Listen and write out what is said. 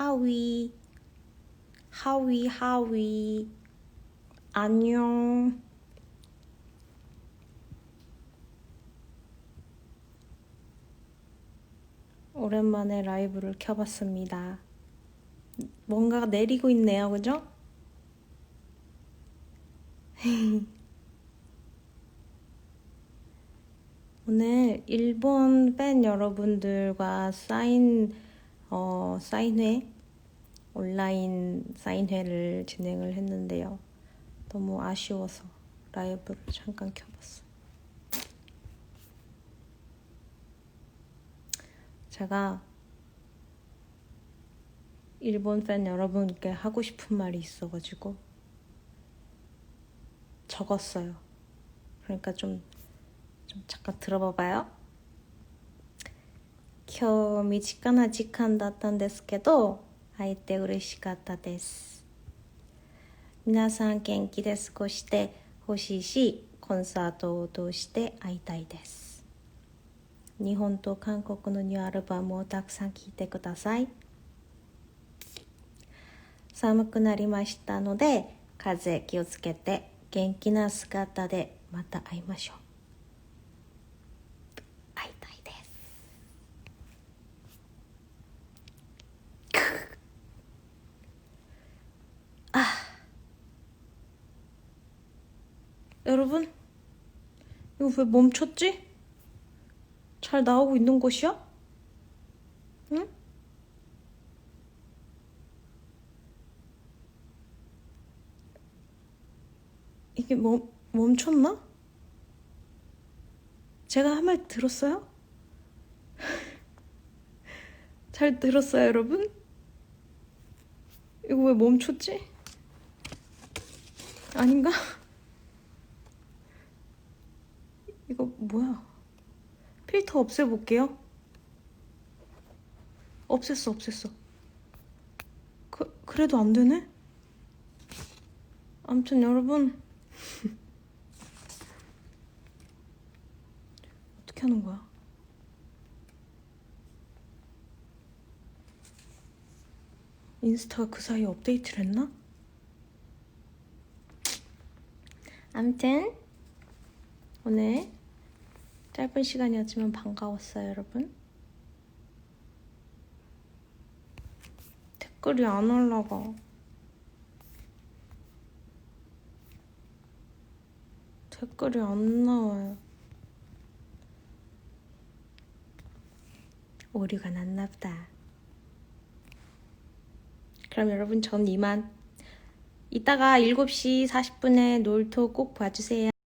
하위 하위 하위 안녕 오랜만에 라이브를 켜봤습니다. 뭔가가 내리고 있네요, 그죠? 오늘 일본 팬 여러분들과 사인 어, 사인회 온라인 사인회를 진행을 했는데요. 너무 아쉬워서 라이브를 잠깐 켜봤어. 제가 일본 팬 여러분께 하고 싶은 말이 있어가지고 적었어요. 그러니까 좀, 좀 잠깐 들어봐봐요. 今日身近な時間だったんですけど会えて嬉しかったです。皆さん元気で過ごしてほしいしコンサートを通して会いたいです。日本と韓国のニューアルバムをたくさん聴いてください。寒くなりましたので風邪気をつけて元気な姿でまた会いましょう。 여러분 이거 왜 멈췄지? 잘 나오고 있는 것이야? 응? 이게 멈, 멈췄나? 제가 한 말 들었어요? 잘 들었어요, 여러분? 이거 왜 멈췄지? 아닌가? 이거 뭐야? 필터 없애볼게요. 없앴어, 없앴어. 그, 그래도 안 되네? 아무튼 여러분. 어떻게 하는 거야? 인스타가 그 사이에 업데이트를 했나? 아무튼 오늘 짧은 시간이었지만 반가웠어요 여러분. 댓글이 안 올라가. 댓글이 안 나와요. 오류가 났나 보다. 그럼 여러분 전 이만. 이따가 7시 40분에 놀토 꼭 봐주세요